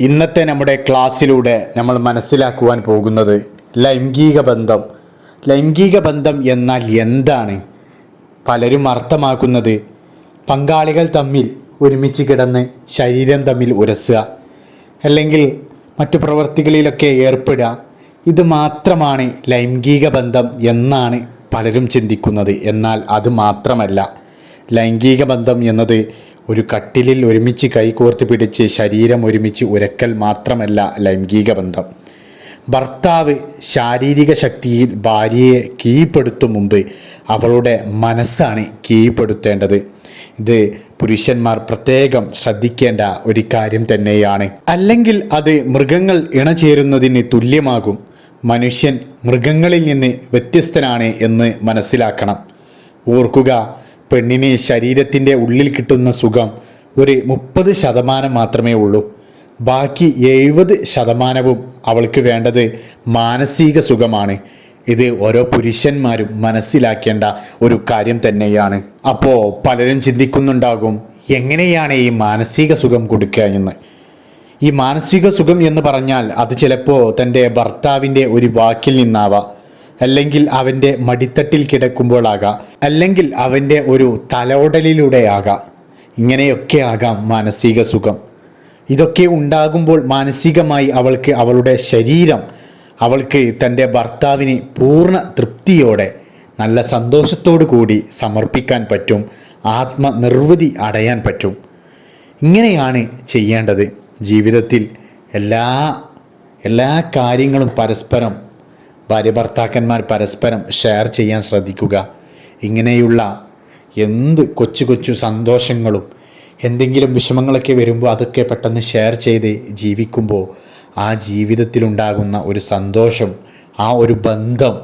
ഇന്നത്തെ നമ്മുടെ ക്ലാസ്സിലൂടെ നമ്മൾ മനസ്സിലാക്കുവാൻ പോകുന്നത് ലൈംഗിക ബന്ധം. ലൈംഗിക ബന്ധം എന്നാൽ എന്താണ്? പലരും അർത്ഥമാക്കുന്നത് പങ്കാളികൾ തമ്മിൽ ഒരുമിച്ച് കിടന്ന് ശരീരം തമ്മിൽ ഉരസുക അല്ലെങ്കിൽ മറ്റു പ്രവൃത്തികളിലൊക്കെ ഏർപ്പെടുക. ഇത് മാത്രമാണ് ലൈംഗിക ബന്ധം എന്നാണ് പലരും ചിന്തിക്കുന്നത്. എന്നാൽ അത് മാത്രമല്ല. ലൈംഗിക ബന്ധം എന്നത് ഒരു കട്ടിലിൽ ഒരുമിച്ച് കൈകോർത്ത് പിടിച്ച് ശരീരം ഒരുമിച്ച് ഉരക്കൽ മാത്രമല്ല ലൈംഗിക ബന്ധം. ഭർത്താവ് ശാരീരിക ശക്തിയിൽ ഭാര്യയെ കീഴ്പ്പെടുത്തും മുമ്പ് അവളുടെ മനസ്സാണ് കീഴ്പ്പെടുത്തേണ്ടത്. ഇത് പുരുഷന്മാർ പ്രത്യേകം ശ്രദ്ധിക്കേണ്ട ഒരു കാര്യം തന്നെയാണ്. അല്ലെങ്കിൽ അത് മൃഗങ്ങൾ ഇണചേരുന്നതിന് തുല്യമാകും. മനുഷ്യൻ മൃഗങ്ങളിൽ നിന്ന് വ്യത്യസ്തനാണ് എന്ന് മനസ്സിലാക്കണം. ഓർക്കുക പെണ്ണിന് ശരീരത്തിന്റെ ഉള്ളിൽ കിട്ടുന്ന സുഖം ഒരു മുപ്പത് ശതമാനം മാത്രമേ ഉള്ളൂ. ബാക്കി എഴുപത് ശതമാനവും അവൾക്ക് വേണ്ടത് മാനസിക സുഖമാണ്. ഇത് ഓരോ പുരുഷന്മാരും മനസ്സിലാക്കേണ്ട ഒരു കാര്യം തന്നെയാണ്. അപ്പോൾ പലരും ചിന്തിക്കുന്നുണ്ടാകും എങ്ങനെയാണ് ഈ മാനസിക സുഖം കൊടുക്കുക എന്ന്? ഈ മാനസിക സുഖം എന്ന് പറഞ്ഞാൽ അത് ചിലപ്പോൾ തന്റെ ഭർത്താവിന്റെ ഒരു വാക്കിൽ നിന്നാവാം. അല്ലെങ്കിൽ അവന്റെ മടിത്തട്ടിൽ കിടക്കുമ്പോഴാകാം അല്ലെങ്കിൽ അവന്റെ ഒരു തലോടലിലൂടെ ആകാം ഇങ്ങനെയൊക്കെ ആകാം മാനസിക സുഖം. ഇതൊക്കെ ഉണ്ടാകുമ്പോൾ മാനസികമായി അവൾക്ക് അവളുടെ ശരീരം അവൾക്ക് തന്റെ ഭർത്താവിന് പൂർണ തൃപ്തിയോടെ നല്ല സന്തോഷത്തോടു കൂടി സമർപ്പിക്കാൻ പറ്റും ആത്മനിർവൃതി അടയാൻ പറ്റും. ഇങ്ങനെയാണ് ചെയ്യേണ്ടത്. ജീവിതത്തിൽ എല്ലാ എല്ലാ കാര്യങ്ങളും പരസ്പരം ഭാര്യ ഭർത്താക്കന്മാർ പരസ്പരം ഷെയർ ചെയ്യാൻ ശ്രദ്ധിക്കുക. ഇങ്ങനെയുള്ള എന്ത് കൊച്ചു കൊച്ചു സന്തോഷങ്ങളും എന്തെങ്കിലും വിഷമങ്ങളൊക്കെ വരുമ്പോൾ അതൊക്കെ പെട്ടെന്ന് ഷെയർ ചെയ്ത് ജീവിക്കുമ്പോൾ ആ ജീവിതത്തിലുണ്ടാകുന്ന ഒരു സന്തോഷം ആ ഒരു ബന്ധം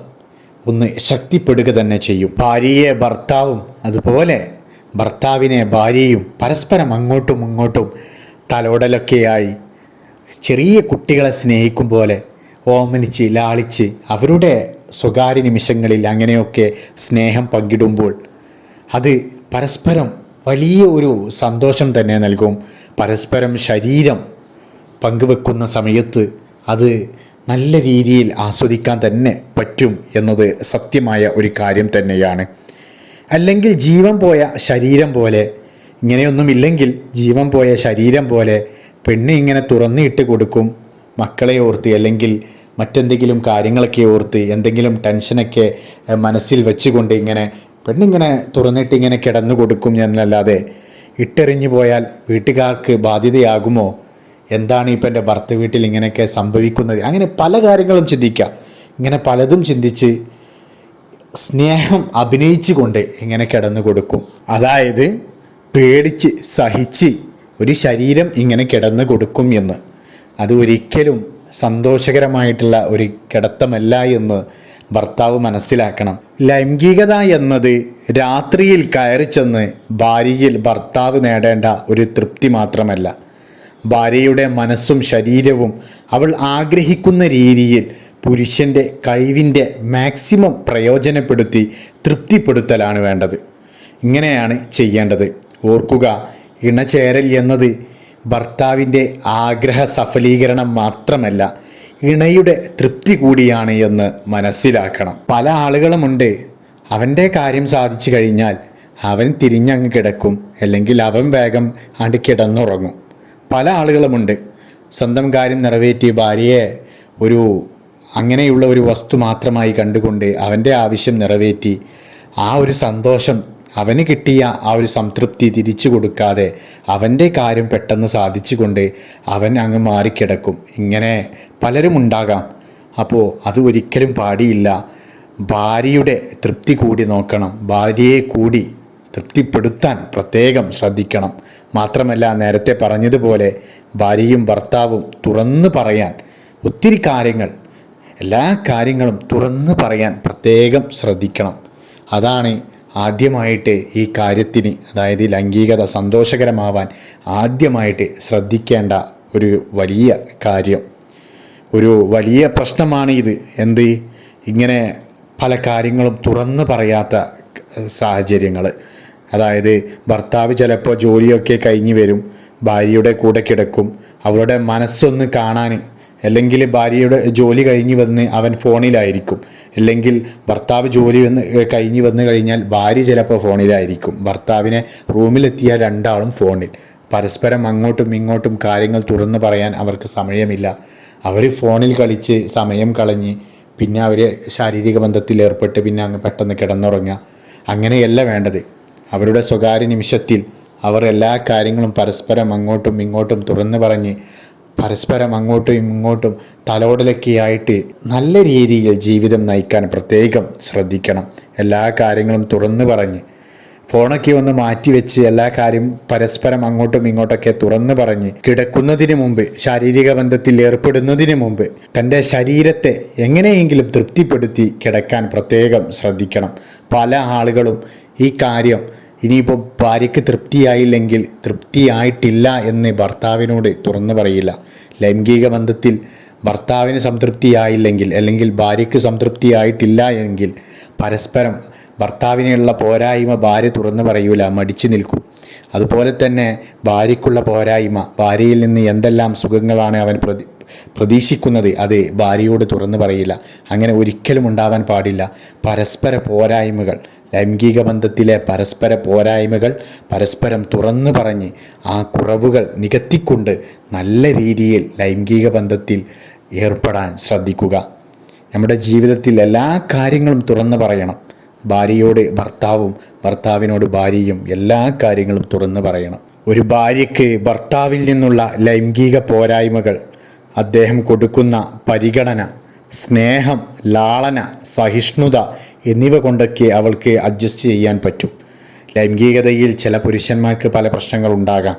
ഒന്ന് ശക്തിപ്പെടുക തന്നെ ചെയ്യും. ഭാര്യയെ ഭർത്താവും അതുപോലെ ഭർത്താവിനെ ഭാര്യയും പരസ്പരം അങ്ങോട്ടും ഇങ്ങോട്ടും തലോടലൊക്കെയായി ചെറിയ കുട്ടികളെ സ്നേഹിക്കും പോലെ ഓമനിച്ച് ലാളിച്ച് അവരുടെ സ്വകാര്യ നിമിഷങ്ങളിൽ അങ്ങനെയൊക്കെ സ്നേഹം പങ്കിടുമ്പോൾ അത് പരസ്പരം വലിയ ഒരു സന്തോഷം തന്നെ നൽകും. പരസ്പരം ശരീരം പങ്കുവെക്കുന്ന സമയത്ത് അത് നല്ല രീതിയിൽ ആസ്വദിക്കാൻ തന്നെ പറ്റും എന്നത് സത്യമായ ഒരു കാര്യം തന്നെയാണ്. അല്ലെങ്കിൽ ജീവൻ പോയ ശരീരം പോലെ ഇങ്ങനെയൊന്നുമില്ലെങ്കിൽ ജീവൻ പോയ ശരീരം പോലെ പെണ്ണ് ഇങ്ങനെ തുറന്നിട്ട് കൊടുക്കും മക്കളെ ഓർത്ത് അല്ലെങ്കിൽ മറ്റെന്തെങ്കിലും കാര്യങ്ങളൊക്കെ ഓർത്ത് എന്തെങ്കിലും ടെൻഷനൊക്കെ മനസ്സിൽ വെച്ചുകൊണ്ട് ഇങ്ങനെ പെണ്ണിങ്ങനെ തുറന്നിട്ട് ഇങ്ങനെ കിടന്നു കൊടുക്കും എന്നല്ലാതെ ഇട്ടെറിഞ്ഞു പോയാൽ വീട്ടുകാർക്ക് ബാധ്യതയാകുമോ? എന്താണ് ഇപ്പം എന്റെ ഭർത്ത വീട്ടിൽ ഇങ്ങനെയൊക്കെ സംഭവിക്കുന്നത്? അങ്ങനെ പല കാര്യങ്ങളും ചിന്തിക്കാം. ഇങ്ങനെ പലതും ചിന്തിച്ച് സ്നേഹം അഭിനയിച്ചുകൊണ്ട് ഇങ്ങനെ കിടന്നു കൊടുക്കും. അതായത് പേടിച്ച് സഹിച്ച് ഒരു ശരീരം ഇങ്ങനെ കിടന്നു കൊടുക്കും എന്ന്. അത് ഒരിക്കലും സന്തോഷകരമായിട്ടുള്ള ഒരു കിടത്തമല്ല എന്ന് ഭർത്താവ് മനസ്സിലാക്കണം. ലൈംഗികത എന്നത് രാത്രിയിൽ കയറി ചെന്ന് ഭാര്യയിൽ ഭർത്താവ് നേടേണ്ട ഒരു തൃപ്തി മാത്രമല്ല. ഭാര്യയുടെ മനസ്സും ശരീരവും അവൾ ആഗ്രഹിക്കുന്ന രീതിയിൽ പുരുഷന്റെ കഴിവിന്റെ മാക്സിമം പ്രയോജനപ്പെടുത്തി തൃപ്തിപ്പെടുത്തലാണ് വേണ്ടത്. ഇങ്ങനെയാണ് ചെയ്യേണ്ടത്. ഓർക്കുക ഇണചേരൽ എന്നത് ഭർത്താവിന്റെ ആഗ്രഹ സഫലീകരണം മാത്രമല്ല ഇണയുടെ തൃപ്തി കൂടിയാണ് എന്ന് മനസ്സിലാക്കണം. പല ആളുകളുമുണ്ട് അവന്റെ കാര്യം സാധിച്ചു കഴിഞ്ഞാൽ അവൻ തിരിഞ്ഞങ്ങ് കിടക്കും അല്ലെങ്കിൽ അവൻ വേഗം അണ്ട് കിടന്നുറങ്ങും. പല ആളുകളുമുണ്ട് സ്വന്തം കാര്യം നിറവേറ്റി ഭാര്യയെ ഒരു അങ്ങനെയുള്ള ഒരു വസ്തു മാത്രമായി കണ്ടുകൊണ്ട് അവന്റെ ആവശ്യം നിറവേറ്റി ആ ഒരു സന്തോഷം അവന് കിട്ടിയ ആ ഒരു സംതൃപ്തി തിരിച്ചു കൊടുക്കാതെ അവന്റെ കാര്യം പെട്ടെന്ന് സാധിച്ചുകൊണ്ട് അവൻ അങ്ങ് മാറിക്കിടക്കും. ഇങ്ങനെ പലരും ഉണ്ടാകാം. അപ്പോൾ അത് ഒരിക്കലും പാടിയില്ല. ഭാര്യയുടെ തൃപ്തി കൂടി നോക്കണം. ഭാര്യയെ കൂടി തൃപ്തിപ്പെടുത്താൻ പ്രത്യേകം ശ്രദ്ധിക്കണം. മാത്രമല്ല നേരത്തെ പറഞ്ഞതുപോലെ ഭാര്യയും ഭർത്താവും തുറന്നു പറയാൻ ഒത്തിരി കാര്യങ്ങൾ എല്ലാ കാര്യങ്ങളും തുറന്നു പറയാൻ പ്രത്യേകം ശ്രദ്ധിക്കണം. അതാണ് ആദ്യമായിട്ട് ഈ കാര്യത്തിന് അതായത് ലൈംഗികത സന്തോഷകരമാവാൻ ആദ്യമായിട്ട് ശ്രദ്ധിക്കേണ്ട ഒരു വലിയ കാര്യം ഒരു വലിയ പ്രശ്നമാണ് ഇത്. എന്ത്? ഇങ്ങനെ പല കാര്യങ്ങളും തുറന്നു പറയാത്ത സാഹചര്യങ്ങൾ. അതായത് ഭർത്താവ് ചിലപ്പോൾ ജോലിയൊക്കെ കഴിഞ്ഞ് വരും ഭാര്യയുടെ കൂടെ കിടക്കും അവരുടെ മനസ്സൊന്ന് കാണാൻ അല്ലെങ്കിൽ ഭാര്യയുടെ ജോലി കഴിഞ്ഞ് വന്ന് അവൻ ഫോണിലായിരിക്കും. അല്ലെങ്കിൽ ഭർത്താവ് ജോലി വന്ന് കഴിഞ്ഞ് വന്നു കഴിഞ്ഞാൽ ഭാര്യ ചിലപ്പോൾ ഫോണിലായിരിക്കും. ഭർത്താവിനെ റൂമിലെത്തിയ രണ്ടാളും ഫോണിൽ. പരസ്പരം അങ്ങോട്ടും ഇങ്ങോട്ടും കാര്യങ്ങൾ തുറന്നു പറയാൻ അവർക്ക് സമയമില്ല. അവർ ഫോണിൽ കളിച്ച് സമയം കളഞ്ഞ് പിന്നെ അവർ ശാരീരിക ബന്ധത്തിൽ ഏർപ്പെട്ട് പിന്നെ അങ്ങ് പെട്ടെന്ന് കിടന്നുറങ്ങുക. അങ്ങനെയല്ല വേണ്ടത്. അവരുടെ സ്വകാര്യ നിമിഷത്തിൽ അവർ എല്ലാ കാര്യങ്ങളും പരസ്പരം അങ്ങോട്ടും ഇങ്ങോട്ടും തുറന്നു പറഞ്ഞ് പരസ്പരം അങ്ങോട്ടും ഇങ്ങോട്ടും തലോടലൊക്കെയായിട്ട് നല്ല രീതിയിൽ ജീവിതം നയിക്കാൻ പ്രത്യേകം ശ്രദ്ധിക്കണം. എല്ലാ കാര്യങ്ങളും തുറന്നു പറഞ്ഞ് ഫോണൊക്കെ ഒന്ന് മാറ്റിവെച്ച് എല്ലാ കാര്യം പരസ്പരം അങ്ങോട്ടും ഇങ്ങോട്ടൊക്കെ തുറന്നു പറഞ്ഞ് കിടക്കുന്നതിന് മുമ്പ് ശാരീരിക ബന്ധത്തിൽ ഏർപ്പെടുന്നതിന് മുമ്പ് തന്റെ ശരീരത്തെ എങ്ങനെയെങ്കിലും തൃപ്തിപ്പെടുത്തി കിടക്കാൻ പ്രത്യേകം ശ്രദ്ധിക്കണം. പല ആളുകളും ഈ കാര്യം ഇനിയിപ്പോൾ ഭാര്യയ്ക്ക് തൃപ്തിയായില്ലെങ്കിൽ തൃപ്തിയായിട്ടില്ല എന്ന് ഭർത്താവിനോട് തുറന്നു പറയില്ല. ലൈംഗിക ബന്ധത്തിൽ ഭർത്താവിന് സംതൃപ്തിയായില്ലെങ്കിൽ അല്ലെങ്കിൽ ഭാര്യയ്ക്ക് സംതൃപ്തിയായിട്ടില്ല എങ്കിൽ പരസ്പരം ഭർത്താവിനെയുള്ള പോരായ്മ ഭാര്യ തുറന്നു പറയൂല മടിച്ചു നിൽക്കും. അതുപോലെ തന്നെ ഭാര്യയ്ക്കുള്ള പോരായ്മ ഭാര്യയിൽ നിന്ന് എന്തെല്ലാം സുഖങ്ങളാണ് അവൻ പ്രതി പ്രതീക്ഷിക്കുന്നത് അത് ഭാര്യയോട് തുറന്നു പറയില്ല. അങ്ങനെ ഒരിക്കലും ഉണ്ടാവാൻ പാടില്ല. പരസ്പര പോരായ്മകൾ ലൈംഗിക ബന്ധത്തിലെ പരസ്പര പോരായ്മകൾ പരസ്പരം തുറന്നു പറഞ്ഞ് ആ കുറവുകൾ നികത്തിക്കൊണ്ട് നല്ല രീതിയിൽ ലൈംഗിക ബന്ധത്തിൽ ഏർപ്പെടാൻ ശ്രദ്ധിക്കുക. നമ്മുടെ ജീവിതത്തിൽ എല്ലാ കാര്യങ്ങളും തുറന്നു പറയണം. ഭാര്യയോട് ഭർത്താവും ഭർത്താവിനോട് ഭാര്യയും എല്ലാ കാര്യങ്ങളും തുറന്നു പറയണം. ഒരു ഭാര്യയ്ക്ക് ഭർത്താവിൽ നിന്നുള്ള ലൈംഗിക പോരായ്മകൾ അദ്ദേഹം കൊടുക്കുന്ന പരിഗണന സ്നേഹം ലാളന സഹിഷ്ണുത എന്നിവ കൊണ്ടൊക്കെ അവൾക്ക് അഡ്ജസ്റ്റ് ചെയ്യാൻ പറ്റും. ലൈംഗികതയിൽ ചില പുരുഷന്മാർക്ക് പല പ്രശ്നങ്ങളുണ്ടാകാം.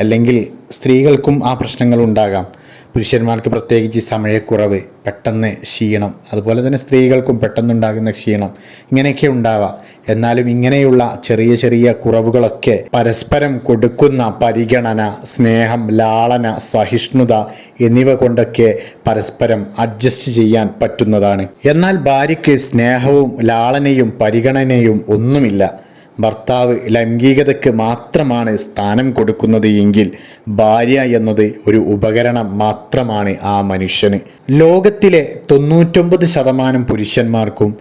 അല്ലെങ്കിൽ സ്ത്രീകൾക്കും ആ പ്രശ്നങ്ങളുണ്ടാകാം പുരുഷന്മാർക്ക് പ്രത്യേകിച്ച് സമയക്കുറവ് പെട്ടെന്ന് ക്ഷീണം അതുപോലെ തന്നെ സ്ത്രീകൾക്കും പെട്ടെന്നുണ്ടാകുന്ന ക്ഷീണം ഇങ്ങനെയൊക്കെ ഉണ്ടാവാം. എന്നാലും ഇങ്ങനെയുള്ള ചെറിയ ചെറിയ കുറവുകളൊക്കെ പരസ്പരം കൊടുക്കുന്ന പരിഗണന സ്നേഹം ലാളന സഹിഷ്ണുത എന്നിവ കൊണ്ടൊക്കെ പരസ്പരം അഡ്ജസ്റ്റ് ചെയ്യാൻ പറ്റുന്നതാണ്. എന്നാൽ ഭാര്യയ്ക്ക് സ്നേഹവും ലാളനയും പരിഗണനയും ഒന്നുമില്ല. ഭർത്താവ് ലൈംഗികതയ്ക്ക് മാത്രമാണ് സ്ഥാനം കൊടുക്കുന്നത് എങ്കിൽ ഭാര്യ എന്നത് ഒരു ഉപകരണം മാത്രമാണ് ആ മനുഷ്യന്. ലോകത്തിലെ തൊണ്ണൂറ്റൊമ്പത് ശതമാനം പുരുഷന്മാർക്കും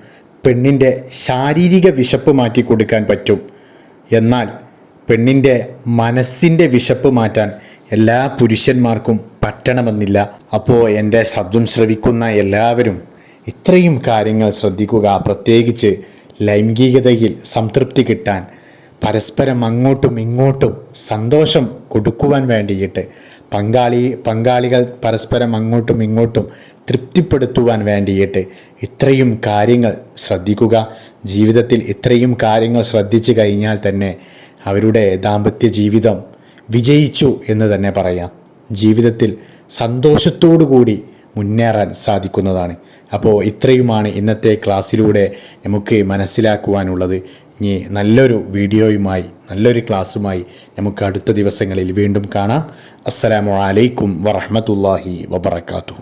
പെണ്ണിന്റെ ശാരീരിക വിശപ്പ് മാറ്റി കൊടുക്കാൻ പറ്റും. എന്നാൽ പെണ്ണിന്റെ മനസ്സിന്റെ വിശപ്പ് മാറ്റാൻ എല്ലാ പുരുഷന്മാർക്കും പറ്റണമെന്നില്ല. അപ്പോൾ എന്റെ ശബ്ദം ശ്രവിക്കുന്ന എല്ലാവരും ഇത്രയും കാര്യങ്ങൾ ശ്രദ്ധിക്കുക. പ്രത്യേകിച്ച് ലൈംഗികതയിൽ സംതൃപ്തി കിട്ടാൻ പരസ്പരം അങ്ങോട്ടും ഇങ്ങോട്ടും സന്തോഷം കൊടുക്കുവാൻ വേണ്ടിയിട്ട് പങ്കാളി പങ്കാളികൾ പരസ്പരം അങ്ങോട്ടും ഇങ്ങോട്ടും തൃപ്തിപ്പെടുത്തുവാൻ വേണ്ടിയിട്ട് ഇത്രയും കാര്യങ്ങൾ ശ്രദ്ധിക്കുക. ജീവിതത്തിൽ ഇത്രയും കാര്യങ്ങൾ ശ്രദ്ധിച്ചു കഴിഞ്ഞാൽ തന്നെ അവരുടെ ദാമ്പത്യ ജീവിതം വിജയിച്ചു എന്ന് തന്നെ പറയാം. ജീവിതത്തിൽ സന്തോഷത്തോടു കൂടി മുന്നേറാൻ സാധിക്കുന്നതാണ്. അപ്പോൾ ഇത്രയുമാണ് ഇന്നത്തെ ക്ലാസ്സിലൂടെ നമുക്ക് മനസ്സിലാക്കുവാനുള്ളത്. ഇനി നല്ലൊരു വീഡിയോയുമായി നല്ലൊരു ക്ലാസ്സുമായി നമുക്ക് അടുത്ത ദിവസങ്ങളിൽ വീണ്ടും കാണാം. അസ്സലാമു അലൈക്കും വറഹമത്തല്ലാഹി വബർക്കാത്തു